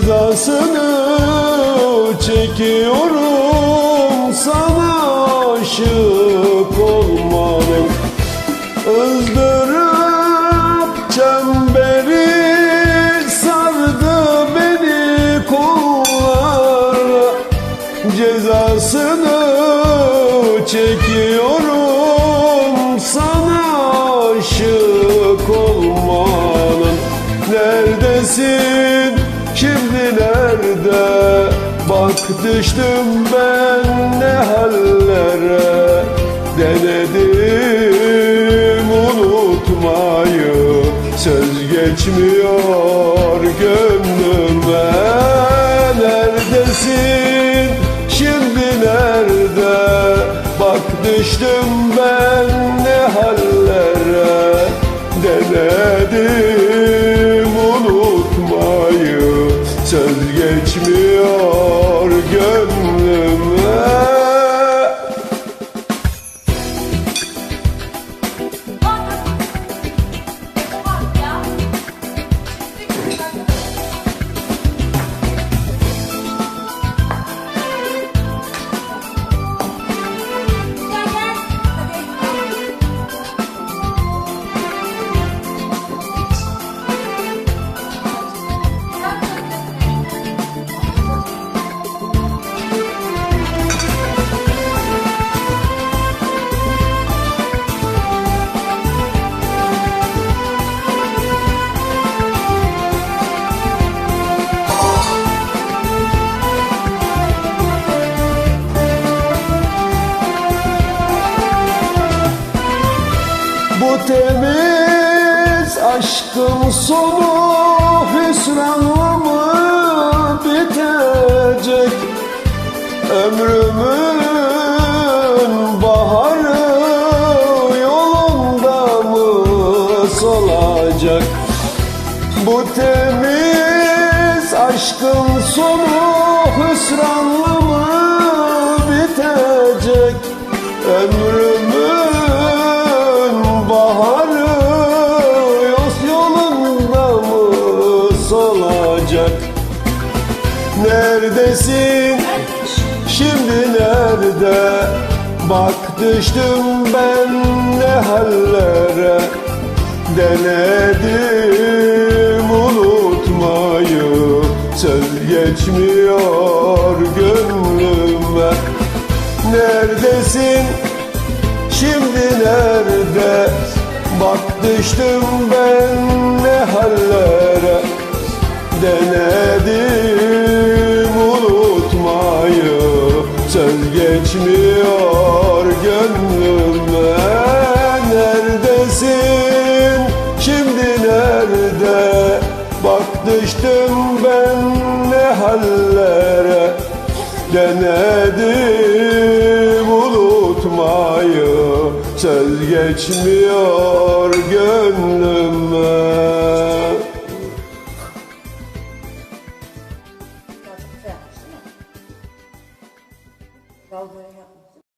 cezasını çekiyorum sana aşık olmanın ızdırap çemberi sardı beni kollarla cezasını çekiyorum sana aşık olmanın. Neredesin düştüm ben ne hallere. Denedim unutmayı. Söz geçmiyor gönlüme neredesin? Şimdi nerede? Bak düştüm ben ne hallere. Denedim geçmiyor gönlüme Bu temiz aşkın sonu hüsranla bitecek? Ömrümün baharı yolunda mı solacak? Bu temiz aşkın sonu hüsranla solacak? Neredesin? Şimdi nerede? Bak düştüm ben ne hallere Denedim unutmayı Söz geçmiyor gönlüme Neredesin? Şimdi nerede? Bak düştüm ben ne hallere geçmiyor gönlüme. Neredesin? Şimdi nerede? Bak düştüm ben ne hallere. Denedim unutmayı Söz geçmiyor